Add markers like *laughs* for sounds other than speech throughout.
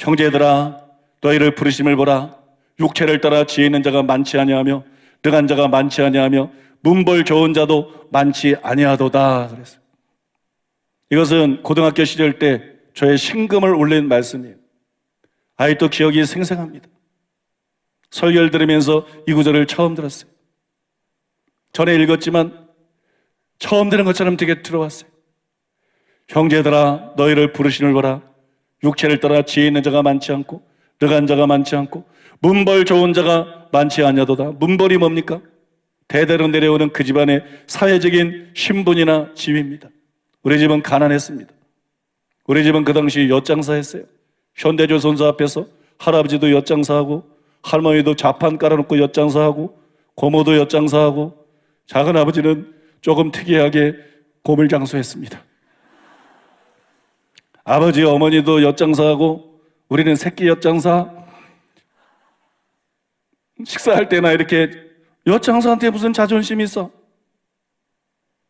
형제들아 너희를 부르심을 보라 육체를 따라 지혜 있는 자가 많지 아니하며 능한 자가 많지 아니하며 문벌 좋은 자도 많지 아니하도다 그랬어요. 이것은 고등학교 시절 때 저의 신금을 올린 말씀이에요. 아직도 기억이 생생합니다. 설교를 들으면서 이 구절을 처음 들었어요. 전에 읽었지만 처음 들은 것처럼 되게 들어왔어요. 형제들아 너희를 부르시는 거라 육체를 따라 지혜 있는 자가 많지 않고 르간 자가 많지 않고 문벌 좋은 자가 많지 아니하도다. 문벌이 뭡니까? 대대로 내려오는 그 집안의 사회적인 신분이나 지위입니다. 우리 집은 가난했습니다. 우리 집은 그 당시 엿장사했어요. 현대조선사 앞에서 할아버지도 엿장사하고 할머니도 자판 깔아놓고 엿장사하고 고모도 엿장사하고 작은 아버지는 조금 특이하게 고물 장수했습니다. 아버지 어머니도 엿장사하고 우리는 새끼 엿장사 식사할 때나 이렇게 엿장사한테 무슨 자존심이 있어?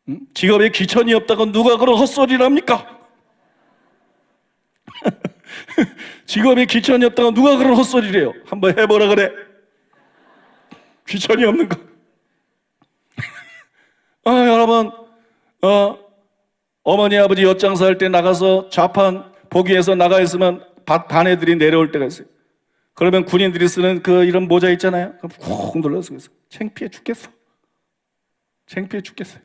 응? 직업에 귀천이 없다고 누가 그런 헛소리를 합니까? *laughs* 직업에 귀천이 없다고 누가 그런 헛소리를 해요? 한번 해보라 그래. 귀천이 없는 거. *laughs* 아, 여러분, 어, 어머니 아버지 엿장사 할 때 나가서 좌판 보기에서 나가 있으면 밭 반애들이 내려올 때가 있어요. 그러면 군인들이 쓰는 그 이런 모자 있잖아요. 그럼 콕 눌러서 그래서 창피해 죽겠어. 창피해 죽겠어요.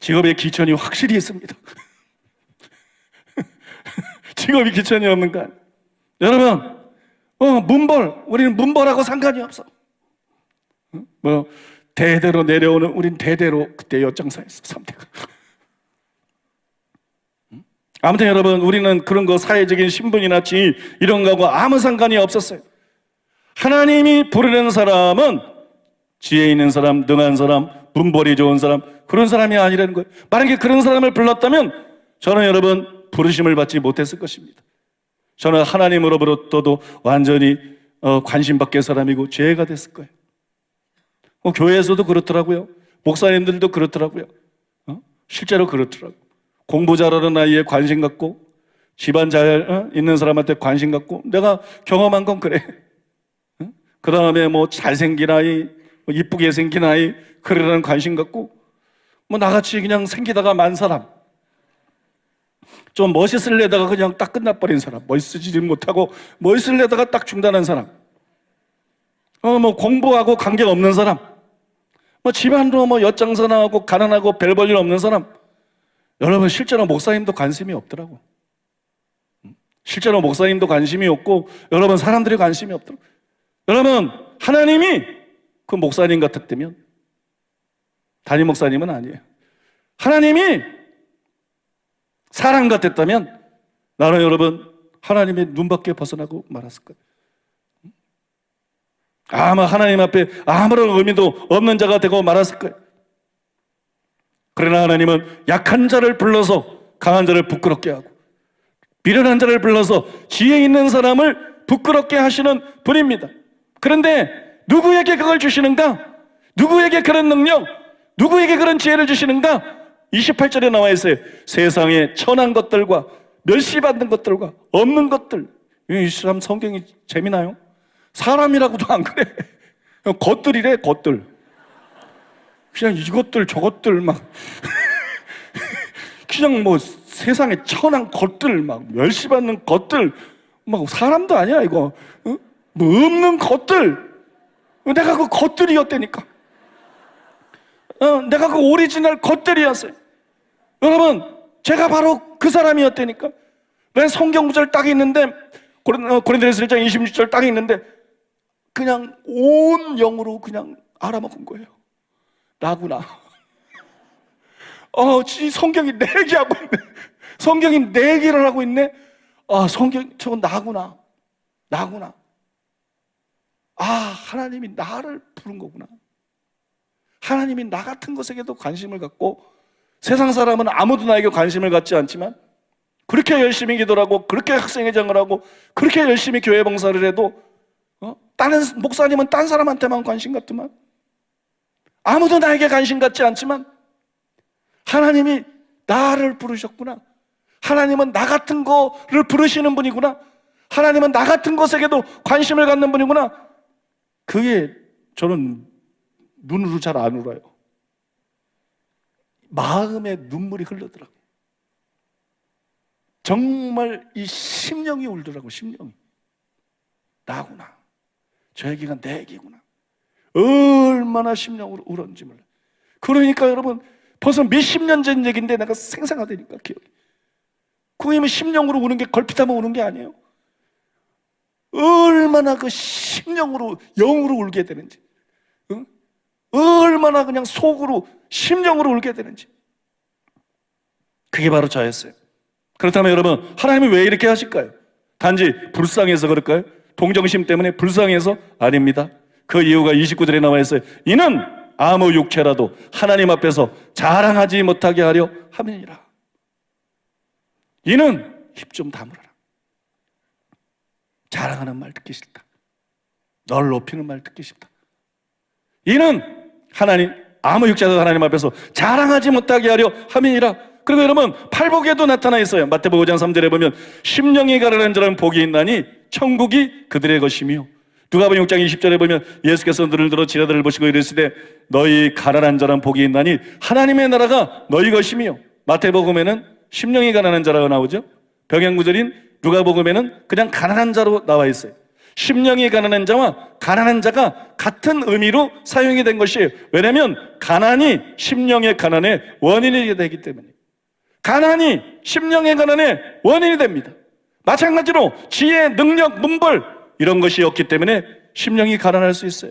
직업에 기천이 확실히 있습니다. *laughs* 직업이 기천이 없는 거 아니에요. 여러분, 어, 문벌, 우리는 문벌하고 상관이 없어. 어? 뭐, 대대로 내려오는, 우린 대대로 그때 엿장사였어, 3대가. 아무튼 여러분, 우리는 그런 거 사회적인 신분이나 지위, 이런 거하고 아무 상관이 없었어요. 하나님이 부르는 사람은 지혜 있는 사람, 능한 사람, 문벌이 좋은 사람, 그런 사람이 아니라는 거예요. 만약에 그런 사람을 불렀다면 저는 여러분 부르심을 받지 못했을 것입니다. 저는 하나님으로부터도 완전히 어, 관심 밖의 사람이고 죄가 됐을 거예요. 뭐 교회에서도 그렇더라고요. 목사님들도 그렇더라고요. 어? 실제로 그렇더라고요. 공부 잘하는 아이에 관심 갖고 집안 잘 어? 있는 사람한테 관심 갖고 내가 경험한 건 그래. 어? 그 다음에 뭐 잘생긴 아이, 뭐 이쁘게 생긴 아이 그러라는 관심 갖고 뭐 나같이 그냥 생기다가 만 사람 좀 멋있을래다가 그냥 딱 끝나버린 사람 멋있지를 못하고 멋있을래다가 딱 중단한 사람 어 뭐 공부하고 관계 없는 사람 뭐 집안도 뭐 엿장사나 하고 가난하고 별 볼 일 없는 사람. 여러분 실제로 목사님도 관심이 없더라고. 실제로 목사님도 관심이 없고 여러분 사람들이 관심이 없더라고. 여러분 하나님이 그 목사님 같았다면 담임 목사님은 아니에요. 하나님이 사람 같았다면 나는 여러분 하나님의 눈밖에 벗어나고 말았을 거예요. 아마 하나님 앞에 아무런 의미도 없는 자가 되고 말았을 거예요. 그러나 하나님은 약한 자를 불러서 강한 자를 부끄럽게 하고 미련한 자를 불러서 지혜 있는 사람을 부끄럽게 하시는 분입니다. 그런데 누구에게 그걸 주시는가? 누구에게 그런 능력? 누구에게 그런 지혜를 주시는가? 28절에 나와 있어요. 세상에 천한 것들과 멸시받는 것들과 없는 것들. 이 사람 성경이 재미나요? 사람이라고도 안 그래. *laughs* 것들이래, 것들. 그냥 이것들, 저것들 막. *laughs* 그냥 뭐 세상에 천한 것들, 막 멸시받는 것들. 막 사람도 아니야, 이거. 어? 뭐 없는 것들. 내가 그 것들이었다니까. 어, 내가 그 오리지널 것들이었어요. 여러분, 제가 바로 그 사람이었다니까. 왜 성경 구절 딱 있는데, 고린도전서 1장 26절 딱 있는데, 그냥 온 영으로 그냥 알아먹은 거예요. 나구나. *laughs* 어, 지 성경이 내 얘기하고 있네. 성경이 내 얘기를 하고 있네. 아, 성경, 저건 나구나. 나구나. 아, 하나님이 나를 부른 거구나. 하나님이 나 같은 것에게도 관심을 갖고 세상 사람은 아무도 나에게 관심을 갖지 않지만 그렇게 열심히 기도를 하고 그렇게 학생회장을 하고 그렇게 열심히 교회 봉사를 해도 어? 다른 목사님은 딴 사람한테만 관심 갖더만 아무도 나에게 관심 갖지 않지만 하나님이 나를 부르셨구나 하나님은 나 같은 거를 부르시는 분이구나. 하나님은 나 같은 것에게도 관심을 갖는 분이구나. 그게 저는 눈으로 잘 안 울어요. 마음에 눈물이 흐르더라고요. 정말 이 심령이 울더라고, 심령이. 나구나. 저 얘기가 내 얘기구나. 얼마나 심령으로 울었는지 몰라. 그러니까 여러분, 벌써 몇십 년 전 얘기인데 내가 생생하다니까, 기억이. 그이면 심령으로 우는 게 걸핏하면 우는 게 아니에요. 얼마나 그 심령으로, 영으로 울게 되는지. 응? 얼마나 그냥 속으로, 심령으로 울게 되는지. 그게 바로 저였어요. 그렇다면 여러분, 하나님이 왜 이렇게 하실까요? 단지 불쌍해서 그럴까요? 동정심 때문에 불쌍해서 아닙니다. 그 이유가 29절에 나와 있어요. 이는 아무 육체라도 하나님 앞에서 자랑하지 못하게 하려 함이니라. 이는 입 좀 다물어라. 자랑하는 말 듣기 싫다. 널 높이는 말 듣기 싫다. 이는 하나님 아무 육자도 하나님 앞에서 자랑하지 못하게 하려 함이니라. 그리고 여러분 팔복에도 나타나 있어요. 마태복음 5장 3절에 보면 심령이 가라는 자는 복이 있나니 천국이 그들의 것이며 누가복음 6장 20절에 보면 예수께서 눈을 들어 지라들을 보시고 이르시되 너희 가난한 자는 복이 있나니 하나님의 나라가 너희 것이며 마태복음에는 심령이 가난한 자라고 나오죠. 병행구절인 누가복음에는 그냥 가난한 자로 나와 있어요. 심령이 가난한 자와 가난한 자가 같은 의미로 사용이 된 것이에요. 왜냐하면 가난이 심령의 가난의 원인이 되기 때문에 가난이 심령의 가난의 원인이 됩니다. 마찬가지로 지혜, 능력, 문벌 이런 것이 없기 때문에 심령이 가난할 수 있어요.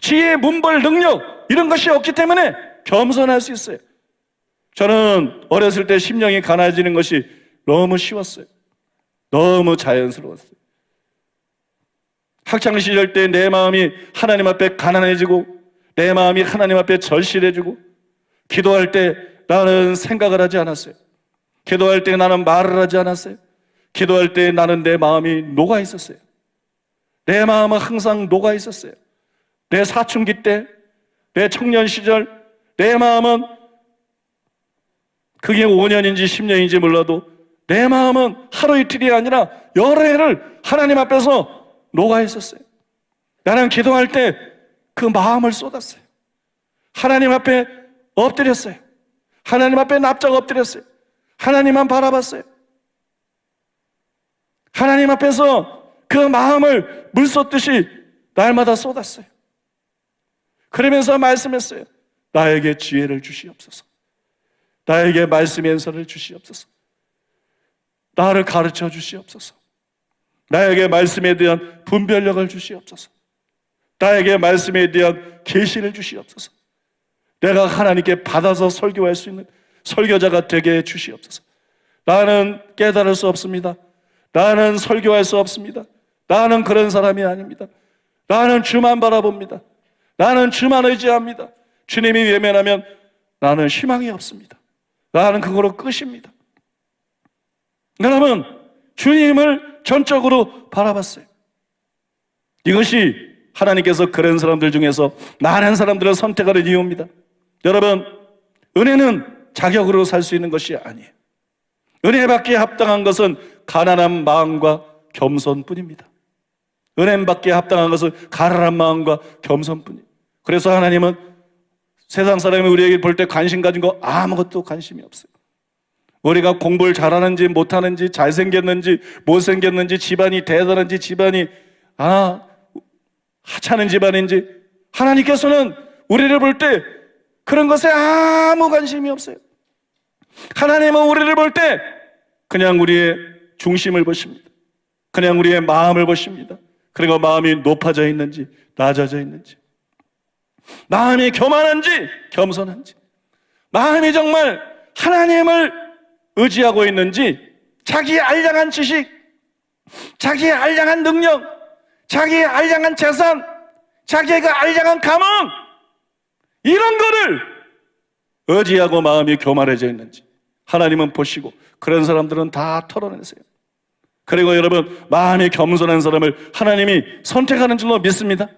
지혜, 문벌, 능력 이런 것이 없기 때문에 겸손할 수 있어요. 저는 어렸을 때 심령이 가난해지는 것이 너무 쉬웠어요. 너무 자연스러웠어요. 학창 시절 때 내 마음이 하나님 앞에 가난해지고 내 마음이 하나님 앞에 절실해지고 기도할 때 나는 생각을 하지 않았어요. 기도할 때 나는 말을 하지 않았어요. 기도할 때 나는 내 마음이 녹아 있었어요. 내 마음은 항상 녹아 있었어요. 내 사춘기 때, 내 청년 시절, 내 마음은 그게 5년인지 10년인지 몰라도 내 마음은 하루 이틀이 아니라 여러 해를 하나님 앞에서 녹아 있었어요. 나는 기도할 때 그 마음을 쏟았어요. 하나님 앞에 엎드렸어요. 하나님 앞에 납작 엎드렸어요. 하나님만 바라봤어요. 하나님 앞에서 그 마음을 물 쏟듯이 날마다 쏟았어요. 그러면서 말씀했어요. 나에게 지혜를 주시옵소서. 나에게 말씀의 연설을 주시옵소서. 나를 가르쳐 주시옵소서. 나에게 말씀에 대한 분별력을 주시옵소서. 나에게 말씀에 대한 계시를 주시옵소서. 내가 하나님께 받아서 설교할 수 있는 설교자가 되게 해 주시옵소서. 나는 깨달을 수 없습니다. 나는 설교할 수 없습니다. 나는 그런 사람이 아닙니다. 나는 주만 바라봅니다. 나는 주만 의지합니다. 주님이 외면하면 나는 희망이 없습니다. 나는 그거로 끝입니다. 여러분, 주님을 전적으로 바라봤어요. 이것이 하나님께서 그런 사람들 중에서 많은 사람들을 선택하는 이유입니다. 여러분, 은혜는 자격으로 살 수 있는 것이 아니에요. 은혜 받기에 합당한 것은 가난한 마음과 겸손뿐입니다. 은혜 받기에 합당한 것은 가난한 마음과 겸손뿐이에요. 그래서 하나님은 세상 사람이 우리에게 볼 때 관심 가진 거 아무것도 관심이 없어요. 우리가 공부를 잘하는지 못하는지 잘생겼는지 못생겼는지 집안이 대단한지 집안이 아 하찮은 집안인지 하나님께서는 우리를 볼 때 그런 것에 아무 관심이 없어요. 하나님은 우리를 볼 때 그냥 우리의 중심을 보십니다. 그냥 우리의 마음을 보십니다. 그리고 마음이 높아져 있는지 낮아져 있는지 마음이 교만한지 겸손한지 마음이 정말 하나님을 의지하고 있는지 자기의 알량한 지식 자기의 알량한 능력 자기의 알량한 재산 자기가 알량한 감흥 이런 거를 의지하고 마음이 교만해져 있는지 하나님은 보시고 그런 사람들은 다 털어내세요. 그리고 여러분 마음이 겸손한 사람을 하나님이 선택하는 줄로 믿습니다.